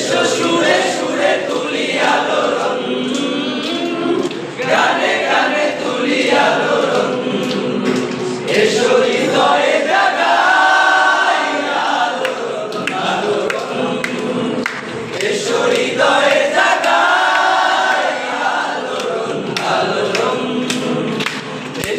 এসো সুরে সুরে তুলি আলোড়ন।